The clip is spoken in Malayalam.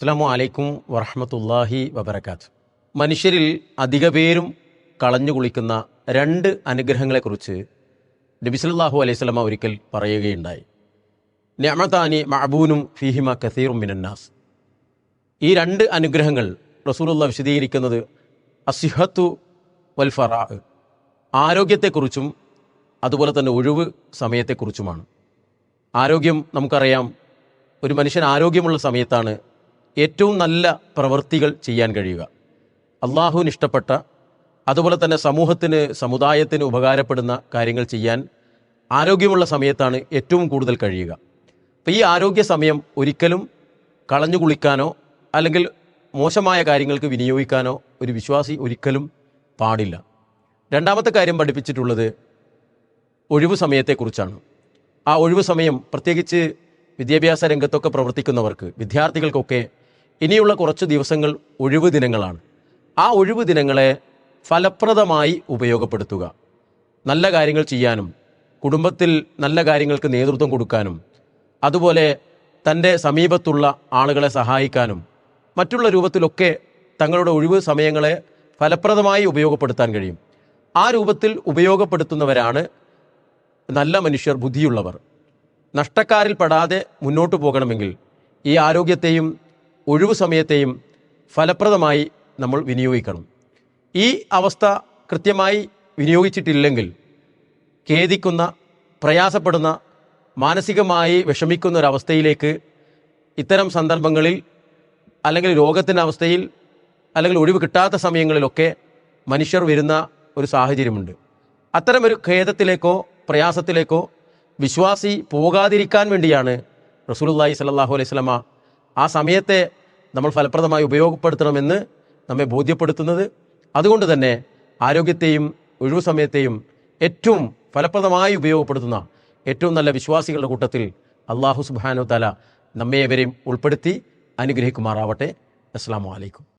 അസ്സാം വലൈക്കും വറഹമത്തല്ലാഹി വബർക്കാത്ത് മനുഷ്യരിൽ അധിക പേരും കളഞ്ഞു കുളിക്കുന്ന രണ്ട് അനുഗ്രഹങ്ങളെക്കുറിച്ച് നബിസ്ലാഹു അലൈഹി സ്വലമ ഒരിക്കൽ പറയുകയുണ്ടായി. നമതാനി മഅബൂനും ഫിഹിമ കസീറും മിനന്നാസ്. ഈ രണ്ട് അനുഗ്രഹങ്ങൾ റസൂലുള്ള വിശദീകരിക്കുന്നത് അസിഹത്തു വൽ ഫറാ ആരോഗ്യത്തെക്കുറിച്ചും അതുപോലെ തന്നെ ഒഴിവ് സമയത്തെക്കുറിച്ചുമാണ്. ആരോഗ്യം നമുക്കറിയാം ഒരു മനുഷ്യൻ ആരോഗ്യമുള്ള സമയത്താണ് ഏറ്റവും നല്ല പ്രവൃത്തികൾ ചെയ്യാൻ കഴിയുക. അള്ളാഹുവിന് ഇഷ്ടപ്പെട്ട അതുപോലെ തന്നെ സമൂഹത്തിന് സമുദായത്തിന് ഉപകാരപ്പെടുന്ന കാര്യങ്ങൾ ചെയ്യാൻ ആരോഗ്യമുള്ള സമയത്താണ് ഏറ്റവും കൂടുതൽ കഴിയുക. അപ്പോൾ ഈ ആരോഗ്യ സമയം ഒരിക്കലും കളഞ്ഞു കുളിക്കാനോ അല്ലെങ്കിൽ മോശമായ കാര്യങ്ങൾക്ക് വിനിയോഗിക്കാനോ ഒരു വിശ്വാസി ഒരിക്കലും പാടില്ല. രണ്ടാമത്തെ കാര്യം പഠിപ്പിച്ചിട്ടുള്ളത് ഒഴിവു സമയത്തെക്കുറിച്ചാണ്. ആ ഒഴിവു സമയം പ്രത്യേകിച്ച് വിദ്യാഭ്യാസ രംഗത്തൊക്കെ പ്രവർത്തിക്കുന്നവർക്ക് വിദ്യാർത്ഥികൾക്കൊക്കെ ഇനിയുള്ള കുറച്ച് ദിവസങ്ങൾ ഒഴിവ് ദിനങ്ങളാണ്. ആ ഒഴിവ് ദിനങ്ങളെ ഫലപ്രദമായി ഉപയോഗപ്പെടുത്തുക. നല്ല കാര്യങ്ങൾ ചെയ്യാനും കുടുംബത്തിൽ നല്ല കാര്യങ്ങൾക്ക് നേതൃത്വം കൊടുക്കാനും അതുപോലെ തന്റെ സമീപത്തുള്ള ആളുകളെ സഹായിക്കാനും മറ്റുള്ള രൂപത്തിലൊക്കെ തങ്ങളുടെ ഒഴിവ് സമയങ്ങളെ ഫലപ്രദമായി ഉപയോഗപ്പെടുത്താൻ കഴിയും. ആ രൂപത്തിൽ ഉപയോഗപ്പെടുത്തുന്നവരാണ് നല്ല മനുഷ്യർ ബുദ്ധിയുള്ളവർ. നഷ്ടക്കാരിൽ പെടാതെ മുന്നോട്ട് പോകണമെങ്കിൽ ഈ ആരോഗ്യത്തെയും ഒഴിവു സമയത്തെയും ഫലപ്രദമായി നമ്മൾ വിനിയോഗിക്കണം. ഈ അവസ്ഥ കൃത്യമായി വിനിയോഗിച്ചിട്ടില്ലെങ്കിൽ ഖേദിക്കുന്ന പ്രയാസപ്പെടുന്ന മാനസികമായി വിഷമിക്കുന്ന ഒരവസ്ഥയിലേക്ക് ഇത്തരം സന്ദർഭങ്ങളിൽ അല്ലെങ്കിൽ രോഗത്തിന്റെ അവസ്ഥയിൽ അല്ലെങ്കിൽ ഒഴിവ് കിട്ടാത്ത സമയങ്ങളിലൊക്കെ മനുഷ്യർ വരുന്ന ഒരു സാഹചര്യമുണ്ട്. അത്തരമൊരു ഖേദത്തിലേക്കോ പ്രയാസത്തിലേക്കോ വിശ്വാസി പോകാതിരിക്കാൻ വേണ്ടിയാണ് റസൂലുള്ളാഹി സ്വല്ലല്ലാഹു അലൈഹി സ്വലമ ആ സമയത്തെ നമ്മൾ ഫലപ്രദമായി ഉപയോഗപ്പെടുത്തണമെന്ന് നമ്മെ ബോധ്യപ്പെടുത്തുന്നത്. അതുകൊണ്ട് തന്നെ ആരോഗ്യത്തെയും ഒഴിവു സമയത്തെയും ഏറ്റവും ഫലപ്രദമായി ഉപയോഗപ്പെടുത്തുന്ന ഏറ്റവും നല്ല വിശ്വാസികളുടെ കൂട്ടത്തിൽ അള്ളാഹു സുബാനു തല നമ്മെ ഇവരെയും ഉൾപ്പെടുത്തി അനുഗ്രഹിക്കുമാറാവട്ടെ. അസ്സാം വലൈക്കും